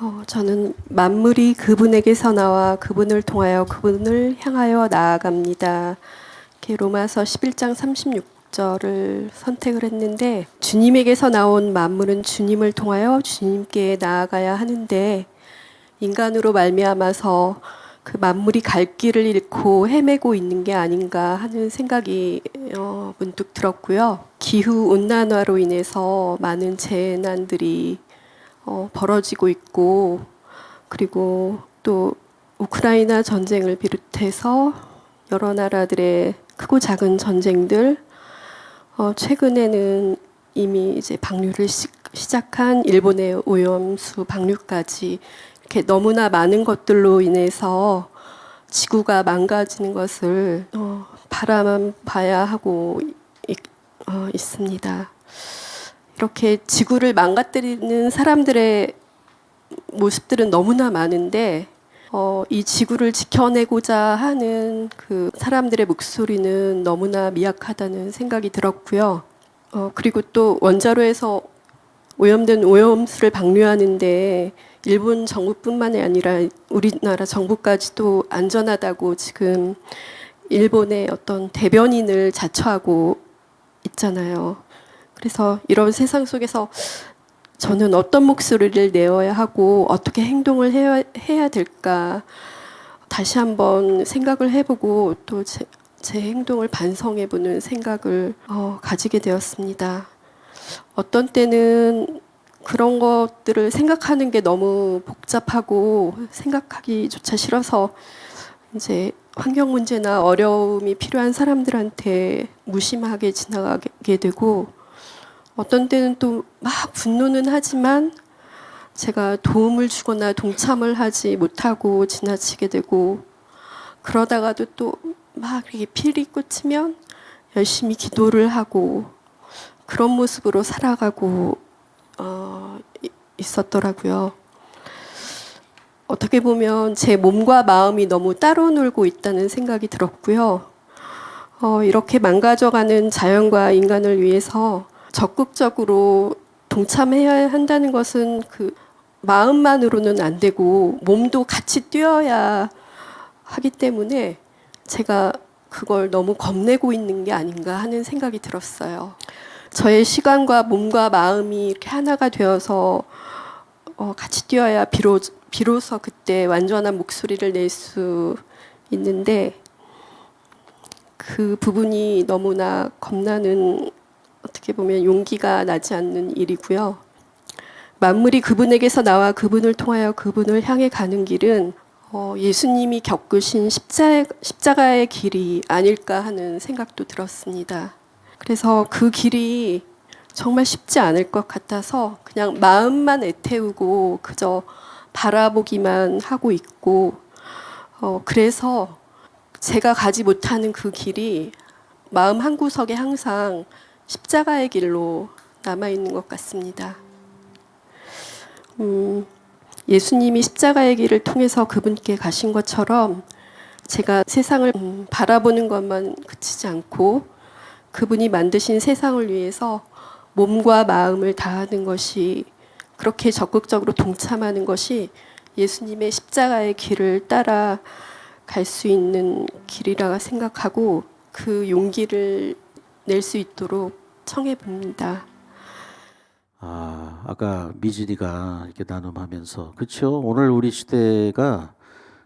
어, 저는 만물이 그분에게서 나와 그분을 통하여 그분을 향하여 나아갑니다. 이렇게 로마서 11장 36절을 선택을 했는데 주님에게서 나온 만물은 주님을 통하여 주님께 나아가야 하는데 인간으로 말미암아서 그 만물이 갈 길을 잃고 헤매고 있는 게 아닌가 하는 생각이 어, 문득 들었고요. 기후 온난화로 인해서 많은 재난들이 어, 벌어지고 있고 그리고 또 우크라이나 전쟁을 비롯해서 여러 나라들의 크고 작은 전쟁들 어, 최근에는 이미 이제 방류를 시, 시작한 일본의 오염수 방류까지 이렇게 너무나 많은 것들로 인해서 지구가 망가지는 것을 어, 바라만 봐야 하고 있, 어, 있습니다. 이렇게 지구를 망가뜨리는 사람들의 모습들은 너무나 많은데 어, 이 지구를 지켜내고자 하는 그 사람들의 목소리는 너무나 미약하다는 생각이 들었고요. 어, 그리고 또 원자로에서 오염된 오염수를 방류하는데 일본 정부뿐만이 아니라 우리나라 정부까지도 안전하다고 지금 일본의 어떤 대변인을 자처하고 있잖아요. 그래서 이런 세상 속에서 저는 어떤 목소리를 내어야 하고 어떻게 행동을 해야, 해야 될까 다시 한번 생각을 해보고 또 제, 제 행동을 반성해보는 생각을 어, 가지게 되었습니다. 어떤 때는 그런 것들을 생각하는 게 너무 복잡하고 생각하기조차 싫어서 이제 환경 문제나 어려움이 필요한 사람들한테 무심하게 지나가게 되고 어떤 때는 또 막 분노는 하지만 제가 도움을 주거나 동참을 하지 못하고 지나치게 되고 그러다가도 또 막 이렇게 필이 꽂히면 열심히 기도를 하고 그런 모습으로 살아가고 어, 이- 있었더라고요. 어떻게 보면 제 몸과 마음이 너무 따로 놀고 있다는 생각이 들었고요. 어, 이렇게 망가져가는 자연과 인간을 위해서 적극적으로 동참해야 한다는 것은 그 마음만으로는 안 되고 몸도 같이 뛰어야 하기 때문에 제가 그걸 너무 겁내고 있는 게 아닌가 하는 생각이 들었어요. 저의 시간과 몸과 마음이 이렇게 하나가 되어서 어, 같이 뛰어야 비로, 비로소 그때 완전한 목소리를 낼 수 있는데 그 부분이 너무나 겁나는 어떻게 보면 용기가 나지 않는 일이고요. 만물이 그분에게서 나와 그분을 통하여 그분을 향해 가는 길은 어, 예수님이 겪으신 십자, 십자가의 길이 아닐까 하는 생각도 들었습니다. 그래서 그 길이 정말 쉽지 않을 것 같아서 그냥 마음만 애태우고 그저 바라보기만 하고 있고 어, 그래서 제가 가지 못하는 그 길이 마음 한 구석에 항상 십자가의 길로 남아 있는 것 같습니다. 음, 예수님이 십자가의 길을 통해서 그분께 가신 것처럼 제가 세상을 음, 바라보는 것만 그치지 않고 그분이 만드신 세상을 위해서 몸과 마음을 다하는 것이 그렇게 적극적으로 동참하는 것이 예수님의 십자가의 길을 따라 갈 수 있는 길이라 생각하고 그 용기를 낼 수 있도록 청해 봅니다. 아, 아까 미진이가 이렇게 나눔하면서 그렇죠. 오늘 우리 시대가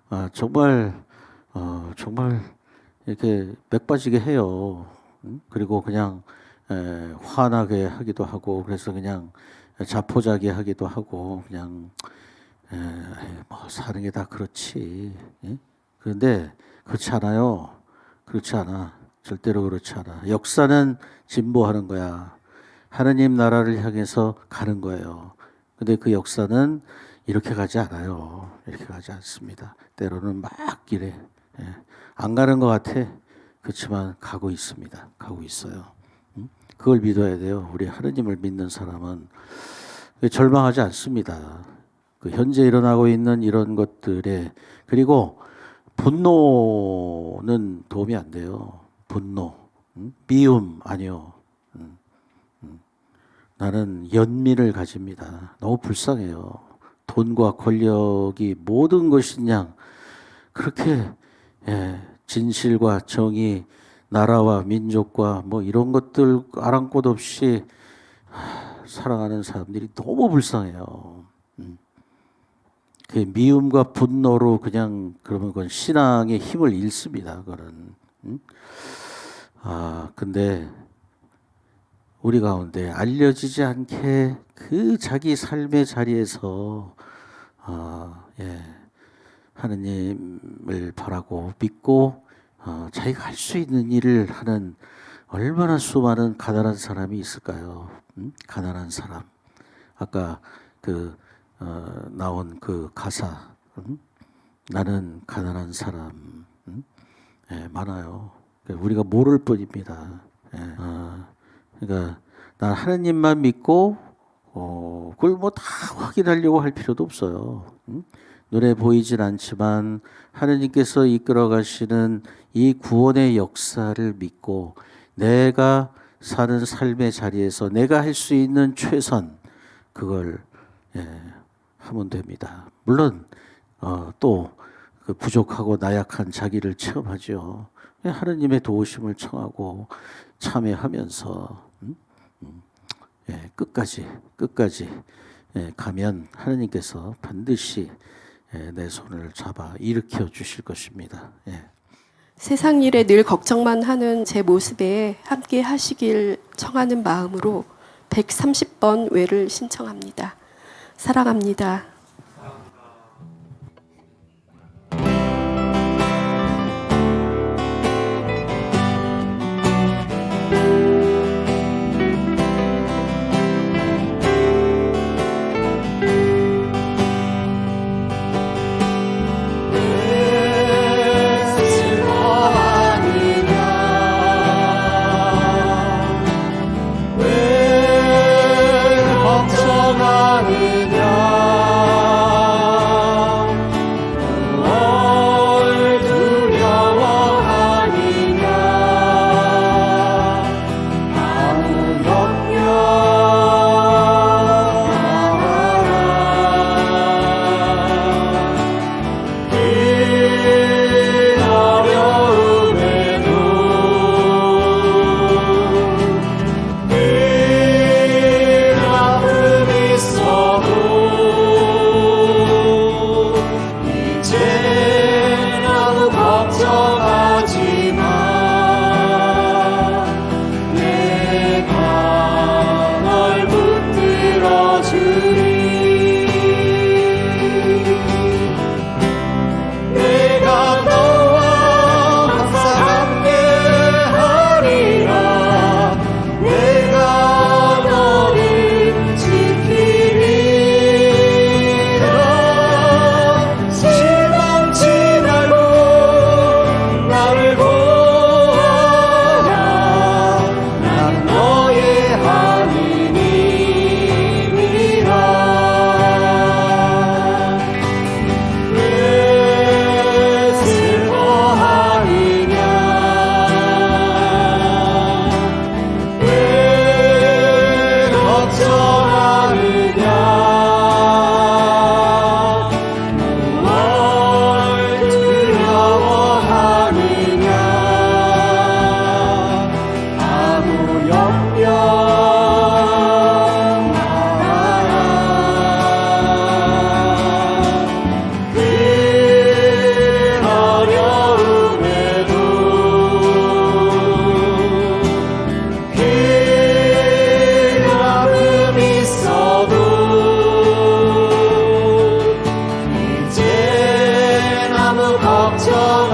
아, 정말 어, 정말 이렇게 맥 빠지게 해요. 음? 그리고 그냥 에, 화나게 하기도 하고 그래서 그냥 자포자기 하기도 하고 그냥 에, 뭐 사는 게 다 그렇지. 예? 그런데 그렇지 않아요. 그렇지 않아. 절대로 그렇지 않아. 역사는 진보하는 거야. 하느님 나라를 향해서 가는 거예요. 근데 그 역사는 이렇게 가지 않아요. 이렇게 가지 않습니다. 때로는 막 길에 예. 안 가는 것 같아. 그렇지만 가고 있습니다. 가고 있어요. 음? 그걸 믿어야 돼요. 우리 하느님을 믿는 사람은 절망하지 않습니다. 그 현재 일어나고 있는 이런 것들에 그리고 분노는 도움이 안 돼요. 분노, 음? 미움 아니요. 나는 연민을 가집니다. 너무 불쌍해요. 돈과 권력이 모든 것이냐 그렇게 예, 진실과 정의, 나라와 민족과 뭐 이런 것들 아랑곳 없이 하, 살아가는 사람들이 너무 불쌍해요. 음. 그 미움과 분노로 그냥 그러면 그건 신앙의 힘을 잃습니다. 그거 아 근데 우리 가운데 알려지지 않게 그 자기 삶의 자리에서 아, 예, 하느님을 바라고 믿고 어, 자기가 할 수 있는 일을 하는 얼마나 수많은 가난한 사람이 있을까요? 음? 가난한 사람. 아까 그 어, 나온 그 가사 음? 나는 가난한 사람 음? 예, 많아요. 그러니까 우리가 모를 뿐입니다. 예, 어, 그러니까 난 하느님만 믿고 어, 그걸 뭐 다 확인하려고 할 필요도 없어요. 음? 눈에 보이진 않지만 하느님께서 이끌어 가시는 이 구원의 역사를 믿고 내가 사는 삶의 자리에서 내가 할 수 있는 최선 그걸 예, 하면 됩니다. 물론 어, 또 그 부족하고 나약한 자기를 체험하죠. 예, 하느님의 도우심을 청하고 참여하면서 음? 음, 예, 끝까지 끝까지 예, 가면 하느님께서 반드시 예, 내 손을 잡아 일으켜 주실 것입니다. 예. 세상 일에 늘 걱정만 하는 제 모습에 함께 하시길 청하는 마음으로 130번 외를 신청합니다. 사랑합니다. joy.